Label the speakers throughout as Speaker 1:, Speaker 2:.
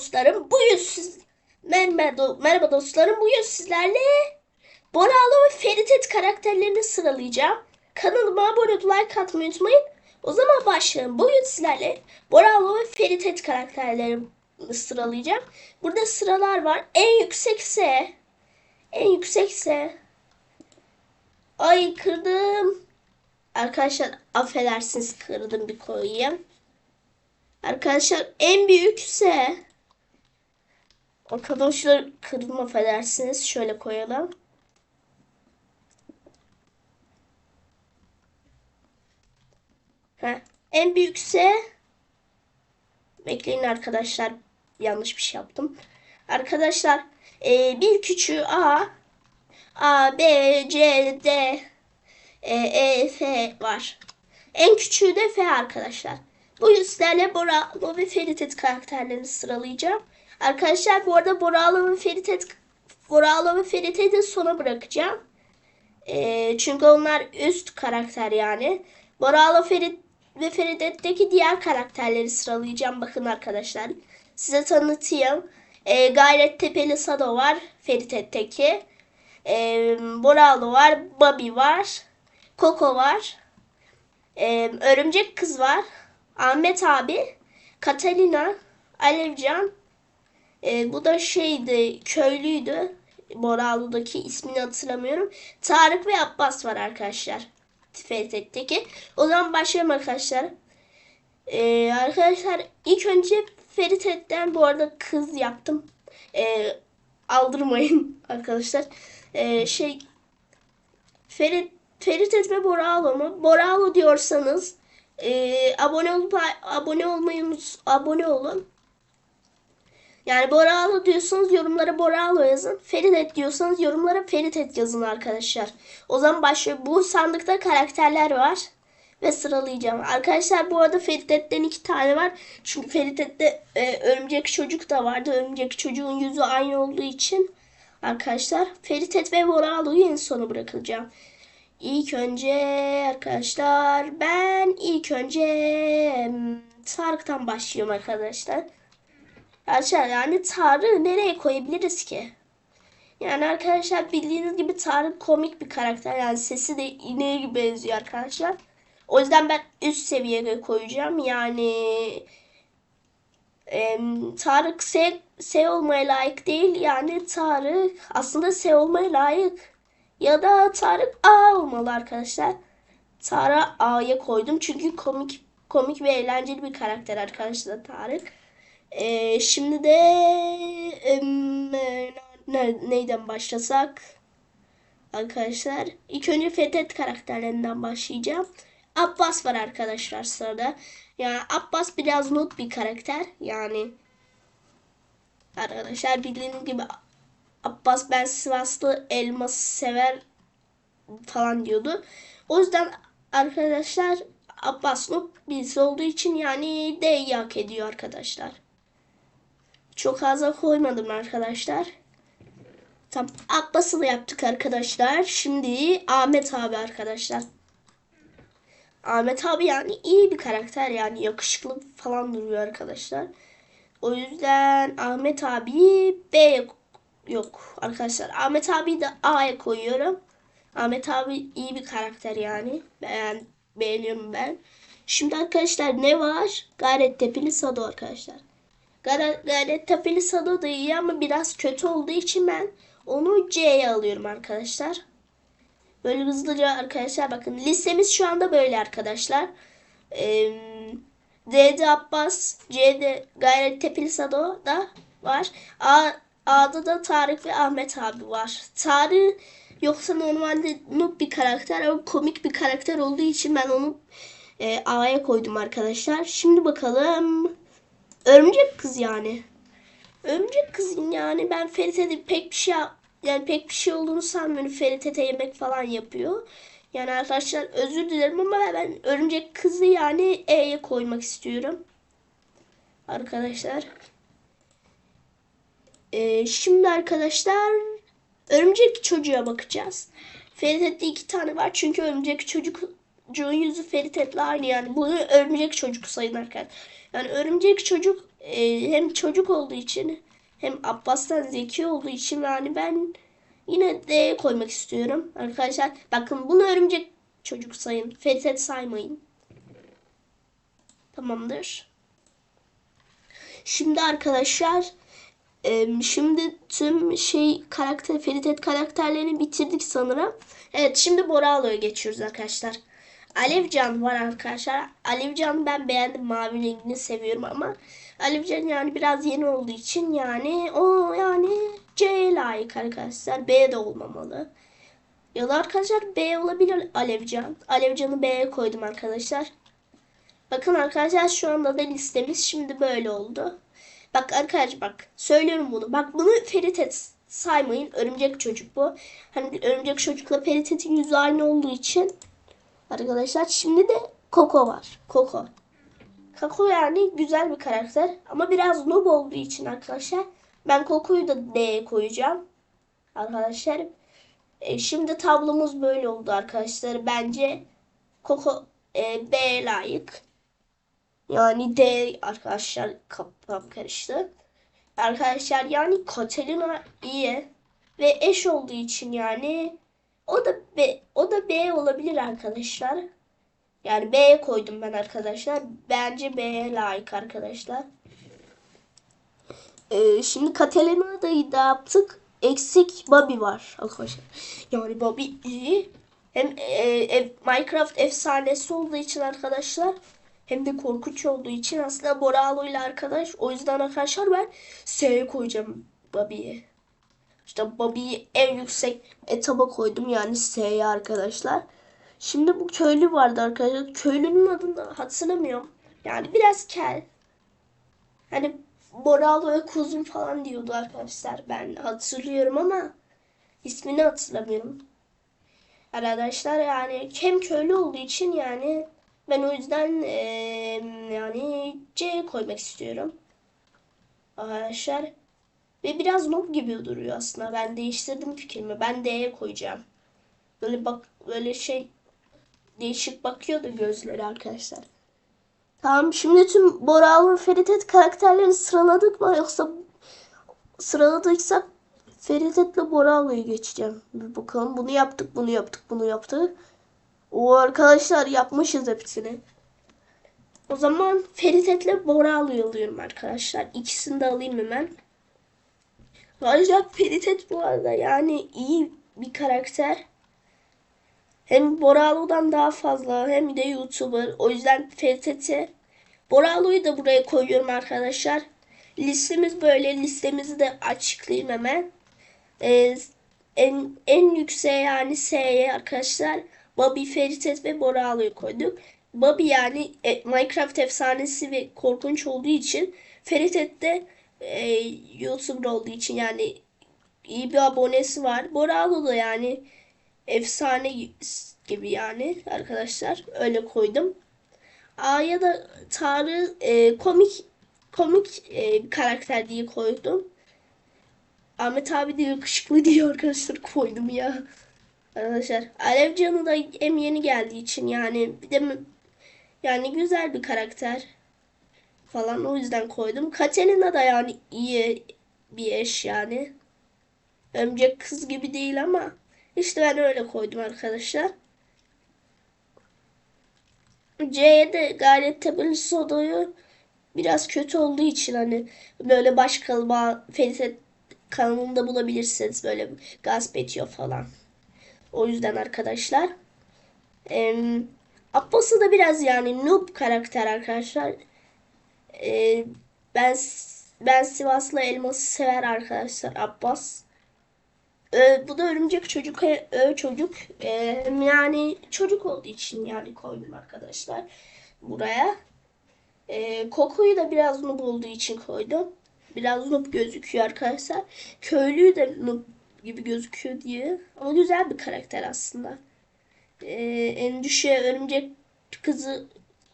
Speaker 1: dostlarım. Bugün siz merhaba, merhaba dostlarım. Bugün sizlerle Boralo ve Feritet karakterlerini sıralayacağım. Kanalıma abone olup like atmayı unutmayın. O zaman başlayalım. Bugün sizlerle Boralo ve Feritet karakterlerini sıralayacağım. Burada sıralar var. En yüksekse en yüksekse Ay kırdım. Arkadaşlar affedersiniz kırdım bir koyayım. Arkadaşlar en büyükse Arkadaşlar kırdım affedersiniz. Şöyle koyalım. Heh. En büyükse bekleyin arkadaşlar yanlış bir şey yaptım. Arkadaşlar e, bir küçüğü A A B C D E, E F var. En küçüğü de F arkadaşlar. Bu yüzlerle Boralo ve Feritet karakterlerini sıralayacağım. Arkadaşlar bu arada Boralo ve Feritet Boralo ve Feritet'i sona bırakacağım. Ee, çünkü onlar üst karakter yani. Boralo Ferit ve Feritet'teki diğer karakterleri sıralayacağım. Bakın arkadaşlar. Size tanıtayım. Ee, Gayret Tepeli Sado var. Feritet'teki. Ee, Boralo var. Bobby var. Coco var. Ee, Örümcek Kız var. Ahmet abi. Catalina. Alevcan. Ee, bu da şeydi. Köylüydü. Boralo'daki ismini hatırlamıyorum. Tarık ve Abbas var arkadaşlar. Feritet'teki. O zaman başlayalım arkadaşlar. Ee, arkadaşlar ilk önce Feritet'ten bu arada kız yaptım. Ee, aldırmayın arkadaşlar. Ee, şey Ferit, Feritet ve Boralo mu? Boralo diyorsanız e, abone olup abone olmayı abone olun. Yani Boralo diyorsanız yorumlara Boralo yazın. Feritet diyorsanız yorumlara Feritet yazın arkadaşlar. O zaman başlıyor. Bu sandıkta karakterler var. Ve sıralayacağım. Arkadaşlar bu arada Feritet'ten iki tane var. Çünkü Feritet'te e, örümcek çocuk da vardı. Örümcek çocuğun yüzü aynı olduğu için. Arkadaşlar Feritet ve Boralo'yu en sona bırakacağım. İlk önce arkadaşlar ben ilk önce hmm, Tarık'tan başlıyorum arkadaşlar. Arkadaşlar yani Tarık'ı nereye koyabiliriz ki? Yani arkadaşlar bildiğiniz gibi Tarık komik bir karakter. Yani sesi de ineğe gibi benziyor arkadaşlar. O yüzden ben üst seviyeye koyacağım. Yani em, Tarık S, S olmaya layık değil. Yani Tarık aslında S olmaya layık. Ya da Tarık A olmalı arkadaşlar. Tarık A'ya koydum. Çünkü komik komik ve eğlenceli bir karakter arkadaşlar Tarık. Ee, şimdi de neyden başlasak? Arkadaşlar ilk önce Fethet karakterlerinden başlayacağım. Abbas var arkadaşlar sırada. Yani Abbas biraz not bir karakter. Yani arkadaşlar bildiğiniz gibi Abbas ben Sivaslı elmas sever falan diyordu. O yüzden arkadaşlar Abbas Noob birisi olduğu için yani D'yi hak ediyor arkadaşlar. Çok fazla koymadım arkadaşlar. Tamam Abbas'ı yaptık arkadaşlar. Şimdi Ahmet abi arkadaşlar. Ahmet abi yani iyi bir karakter yani yakışıklı falan duruyor arkadaşlar. O yüzden Ahmet abi B yok arkadaşlar. Ahmet abi de A'ya koyuyorum. Ahmet abi iyi bir karakter yani. Ben beğeniyorum ben. Şimdi arkadaşlar ne var? Gayret Tepeli Sado arkadaşlar. Tepeli Sado da iyi ama biraz kötü olduğu için ben onu C'ye alıyorum arkadaşlar. Böyle hızlıca arkadaşlar bakın listemiz şu anda böyle arkadaşlar. Ee, D'de Abbas, C'de Gayret Tepeli Sado da var. A, A'da da Tarık ve Ahmet abi var. Tarık yoksa normalde noob bir karakter ama komik bir karakter olduğu için ben onu e, A'ya koydum arkadaşlar. Şimdi bakalım. Örümcek kız yani. Örümcek kızın yani ben Ferit'e pek bir şey yani pek bir şey olduğunu sanmıyorum. Ferit'e yemek falan yapıyor. Yani arkadaşlar özür dilerim ama ben örümcek kızı yani E'ye koymak istiyorum. Arkadaşlar. Ee, şimdi arkadaşlar örümcek çocuğa bakacağız. Ferit'te iki tane var çünkü örümcek çocuğun yüzü Ferit'le aynı yani. Bunu örümcek çocuk sayın arkadaşlar. Yani örümcek çocuk e, hem çocuk olduğu için hem Abbas'tan zeki olduğu için yani ben yine D koymak istiyorum. Arkadaşlar bakın bunu örümcek çocuk sayın. Fethet saymayın. Tamamdır. Şimdi arkadaşlar e, şimdi tüm şey karakter Feritet karakterlerini bitirdik sanırım. Evet şimdi Boralo'ya geçiyoruz arkadaşlar. Alevcan var arkadaşlar. Alevcan ben beğendim. Mavi rengini seviyorum ama Alevcan yani biraz yeni olduğu için yani o yani C layık arkadaşlar. B de olmamalı. Ya da arkadaşlar B olabilir Alevcan. Alevcan'ı B'ye koydum arkadaşlar. Bakın arkadaşlar şu anda da listemiz şimdi böyle oldu. Bak arkadaşlar bak söylüyorum bunu. Bak bunu Feritet saymayın. Örümcek çocuk bu. Hani örümcek çocukla Feritet'in yüzü aynı olduğu için arkadaşlar şimdi de Koko var. Koko. Koko yani güzel bir karakter ama biraz noob olduğu için arkadaşlar ben Koko'yu da D'ye koyacağım. Arkadaşlar e, şimdi tablomuz böyle oldu arkadaşlar. Bence Koko e, B layık. Yani D arkadaşlar kafam karıştı. Arkadaşlar yani Catalina iyi ve eş olduğu için yani o da B o da B olabilir arkadaşlar. Yani B'ye koydum ben arkadaşlar. Bence B'ye layık arkadaşlar. Ee, şimdi Catalina'yı da yaptık. Eksik Bobby var arkadaşlar. Yani Bobby iyi. Hem e, e, Minecraft efsanesi olduğu için arkadaşlar hem de korkunç olduğu için aslında Boralo ile arkadaş. O yüzden arkadaşlar ben S'ye koyacağım Bobby'yi. İşte Bobby'yi en yüksek etaba koydum yani S'ye arkadaşlar. Şimdi bu köylü vardı arkadaşlar. Köylünün adını hatırlamıyorum. Yani biraz kel. Hani Boralo'ya kuzum falan diyordu arkadaşlar. Ben hatırlıyorum ama ismini hatırlamıyorum. Arkadaşlar yani hem köylü olduğu için yani ben o yüzden e, yani C koymak istiyorum. Arkadaşlar ve biraz noob gibi duruyor aslında. Ben değiştirdim fikrimi. Ben D'ye koyacağım. Böyle bak böyle şey değişik bakıyor da gözleri arkadaşlar. Tamam şimdi tüm Boral ve Feritet karakterlerini sıraladık mı yoksa sıraladıysak Feritet'le Boral'ı geçeceğim. Bir bakalım bunu yaptık bunu yaptık bunu yaptık. O arkadaşlar yapmışız hepsini. O zaman Feritet'le Boral'ı alıyorum arkadaşlar. İkisini de alayım hemen. Arkadaşlar Feritet bu arada yani iyi bir karakter. Hem Boralo'dan daha fazla hem de YouTuber. O yüzden Feritet'i Boralo'yu da buraya koyuyorum arkadaşlar. Listemiz böyle. Listemizi de açıklayayım hemen. Ee, en, en yükseğe yani S'ye arkadaşlar Bobby, Feritet ve Boralo'yu koyduk. Bobby yani e, Minecraft efsanesi ve korkunç olduğu için Feritet de e, YouTuber olduğu için yani iyi bir abonesi var. Boralo da yani efsane gibi yani arkadaşlar öyle koydum. A'ya da Tarık e, komik komik e, bir karakter diye koydum. Ahmet abi de yakışıklı diye arkadaşlar koydum ya. Arkadaşlar Alevcan'ı da hem yeni geldiği için yani bir de yani güzel bir karakter falan o yüzden koydum. Katerina da yani iyi bir eş yani. Örümcek kız gibi değil ama işte ben öyle koydum arkadaşlar. C'ye de gayret tabii sodoyu biraz kötü olduğu için hani böyle baş kalıba Feritet kanalında bulabilirsiniz böyle gasp ediyor falan. O yüzden arkadaşlar. Ee, Abbas'ı da biraz yani noob karakter arkadaşlar. Ee, ben ben Sivaslı elması sever arkadaşlar Abbas. Ee, bu da örümcek çocuk ö, çocuk ee, yani çocuk olduğu için yani koydum arkadaşlar buraya. Ee, Koko'yu da biraz noob olduğu için koydum. Biraz noob gözüküyor arkadaşlar. Köylüyü de noob gibi gözüküyor diye. Ama güzel bir karakter aslında. Ee, en düşüğe örümcek kızı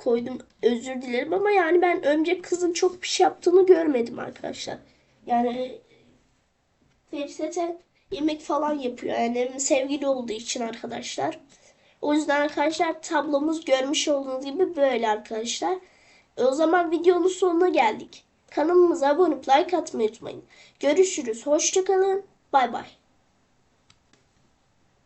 Speaker 1: koydum. Özür dilerim ama yani ben örümcek kızın çok bir şey yaptığını görmedim arkadaşlar. Yani Ferisete yemek falan yapıyor. Yani sevgili olduğu için arkadaşlar. O yüzden arkadaşlar tablomuz görmüş olduğunuz gibi böyle arkadaşlar. E o zaman videonun sonuna geldik. Kanalımıza abone olup like atmayı unutmayın. Görüşürüz. Hoşçakalın. Bay bay.